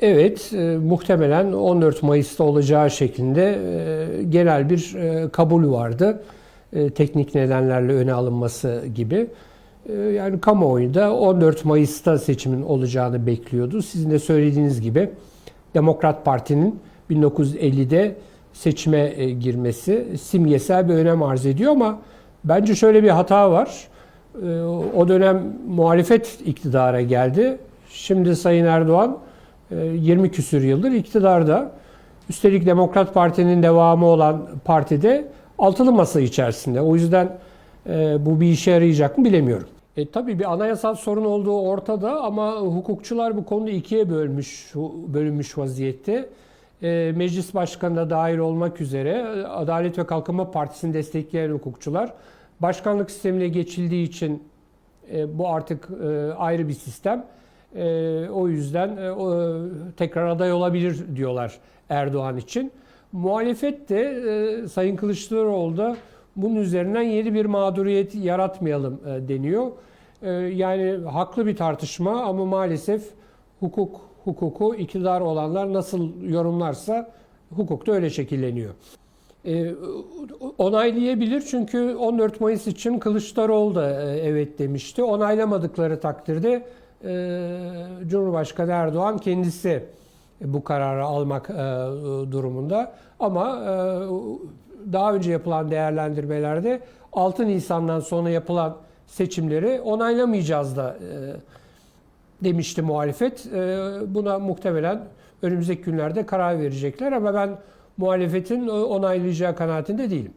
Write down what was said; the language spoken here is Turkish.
Evet, e, muhtemelen 14 Mayıs'ta olacağı şeklinde e, genel bir e, kabul vardı. E, teknik nedenlerle öne alınması gibi. E, yani kamuoyu da 14 Mayıs'ta seçimin olacağını bekliyordu. Sizin de söylediğiniz gibi Demokrat Parti'nin 1950'de seçime e, girmesi simgesel bir önem arz ediyor ama bence şöyle bir hata var. E, o dönem muhalefet iktidara geldi. Şimdi Sayın Erdoğan 20 küsür yıldır iktidarda. Üstelik Demokrat Parti'nin devamı olan partide altılı masa içerisinde. O yüzden e, bu bir işe yarayacak mı bilemiyorum. E, tabii bir anayasal sorun olduğu ortada ama hukukçular bu konuda ikiye bölmüş bölünmüş vaziyette. E, Meclis Başkanı da dahil olmak üzere e, Adalet ve Kalkınma Partisi'ni destekleyen hukukçular başkanlık sistemine geçildiği için e, bu artık e, ayrı bir sistem. E, o yüzden e, o, tekrar aday olabilir diyorlar Erdoğan için. Muhalefet de e, Sayın Kılıçdaroğlu da bunun üzerinden yeni bir mağduriyet yaratmayalım e, deniyor. E, yani haklı bir tartışma ama maalesef hukuk hukuku iktidar olanlar nasıl yorumlarsa hukuk da öyle şekilleniyor. E, onaylayabilir çünkü 14 Mayıs için Kılıçdaroğlu da e, evet demişti. Onaylamadıkları takdirde Cumhurbaşkanı Erdoğan kendisi bu kararı almak e, durumunda. Ama e, daha önce yapılan değerlendirmelerde 6 Nisan'dan sonra yapılan seçimleri onaylamayacağız da e, demişti muhalefet. Buna muhtemelen önümüzdeki günlerde karar verecekler ama ben muhalefetin onaylayacağı kanaatinde değilim.